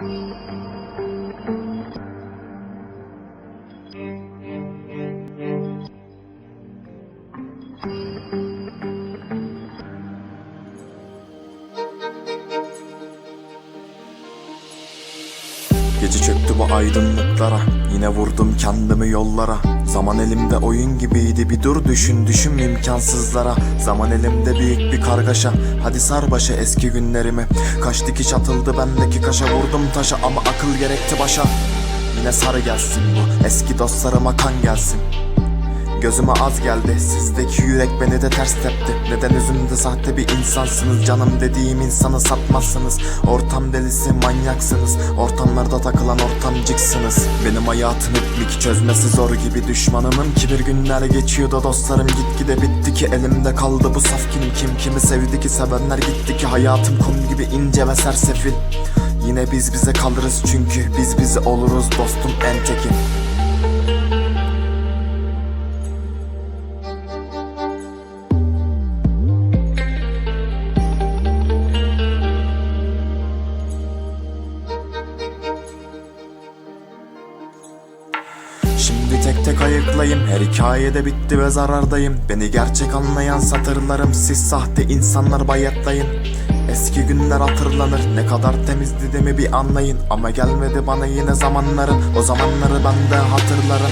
Música Gece çöktü bu aydınlıklara. Yine vurdum kendimi yollara. Zaman elimde oyun gibiydi bir dur düşün düşün imkansızlara. Zaman elimde büyük bir kargaşa. Hadi sar başa eski günlerimi. Kaç dikiş atıldı bendeki kaşa Vurdum taşa. Ama akıl gerekti başa. Yine sarı gelsin bu eski dostlarıma kan gelsin Gözüme az geldi. Sizdeki yürek beni de ters tepti. Neden üzümde sahte bir insansınız? Canım dediğim insanı satmazsınız Ortam delisi manyaksınız. Ortamlarda takılan ortamcıksınız. Benim hayatım iplik çözmesi zor gibi Düşmanımın ki bir günler geçiyor da Dostlarım gitgide bitti ki Elimde kaldı bu saf kim kim. Kimi sevdi ki sevenler gitti ki Hayatım kum gibi ince ve sersefil. Yine biz bize kalırız çünkü Biz bize oluruz dostum en tekin Şimdi tek tek ayıklayayım Her hikayede bitti ve zarardayım. Beni gerçek anlayan satırlarım Siz sahte insanlar bayatlayın. Eski günler hatırlanır Ne kadar temizdi de mi bir anlayın. Ama gelmedi bana yine zamanların O zamanları ben de hatırlarım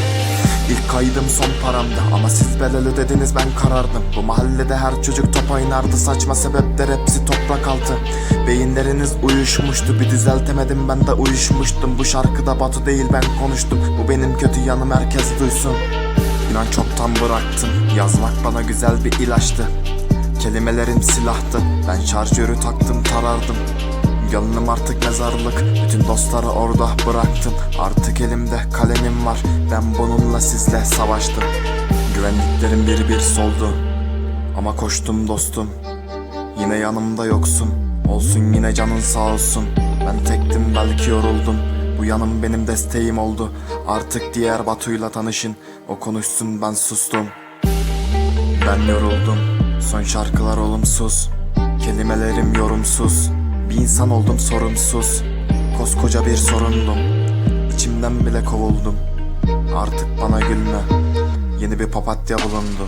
İlk kaydım son paramdı. Ama siz belirli dediniz ben karardım. Bu mahallede her çocuk top oynardı. Saçma sebepler hepsi toprak altı. Beyinleriniz uyuşmuştu. Bir düzeltemedim ben de uyuşmuştum. Bu şarkıda Batu değil ben konuştum. Bu benim kötü yanım herkes duysun. İnan çoktan bıraktım. Yazmak bana güzel bir ilaçtı. Kelimelerim silahtı. Ben şarjörü taktım tarardım Gönlüm artık mezarlık. Bütün dostları orada bıraktım. Artık elimde kalemim var. Ben bununla sizle savaştım. Güvenliklerim bir bir soldu. Ama koştum dostum. Yine yanımda yoksun. Olsun yine canın sağ olsun. Ben tektim belki yoruldum. Bu yanım benim desteğim oldu. Artık diğer Batu'yla tanışın. O konuşsun ben sustum. Ben yoruldum. Son şarkılar olumsuz. Kelimelerim yorumsuz Bir insan oldum sorumsuz. Koskoca bir sorundum. İçimden bile kovuldum. Artık bana gülme. Yeni bir papatya bulundu